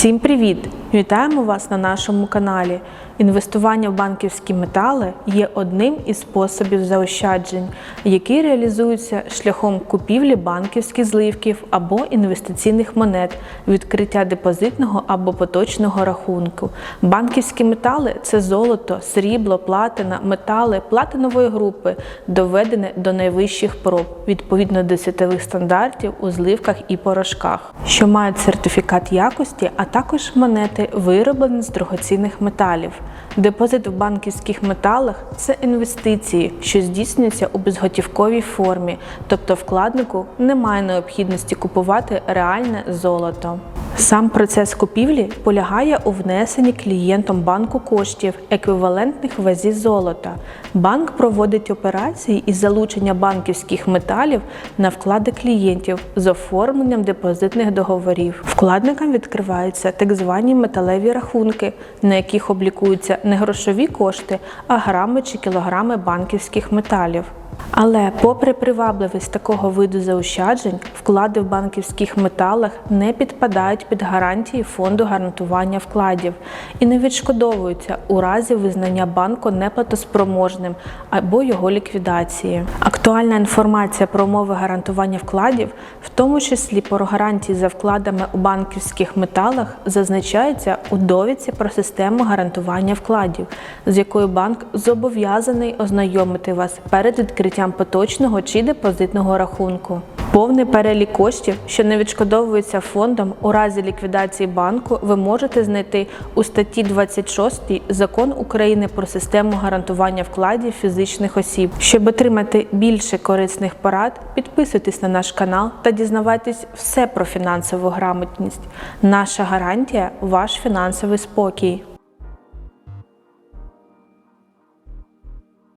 Всім привіт! Вітаємо вас на нашому каналі. Інвестування в банківські метали є одним із способів заощаджень, які реалізуються шляхом купівлі банківських зливків або інвестиційних монет, відкриття депозитного або поточного рахунку. Банківські метали це золото, срібло, платина, метали платинової групи, доведене до найвищих проб відповідно до світових стандартів у зливках і порошках, що мають сертифікат якості, а також монети, вироблені з дорогоцінних металів. Депозит в банківських металах це інвестиції, що здійснюються у безготівковій формі, тобто вкладнику немає необхідності купувати реальне золото. Сам процес купівлі полягає у внесенні клієнтом банку коштів, еквівалентних вазі золота. Банк проводить операції із залучення банківських металів на вклади клієнтів з оформленням депозитних договорів. Вкладникам відкриваються так звані металеві рахунки, на яких облікуються не грошові кошти, а грами чи кілограми банківських металів. Але, попри привабливість такого виду заощаджень, вклади в банківських металах не підпадають під гарантії фонду гарантування вкладів і не відшкодовуються у разі визнання банку неплатоспроможним або його ліквідації. Актуальна інформація про умови гарантування вкладів, в тому числі про гарантії за вкладами у банківських металах, зазначається у довідці про систему гарантування вкладів, з якою банк зобов'язаний ознайомити вас перед відкриттям поточного чи депозитного рахунку. Повний перелік коштів, що не відшкодовуються фондом у разі ліквідації банку, ви можете знайти у статті 26 Закон України про систему гарантування вкладів фізичних осіб. Щоб отримати більше корисних порад, підписуйтесь на наш канал та дізнавайтесь все про фінансову грамотність. Наша гарантія ваш фінансовий спокій.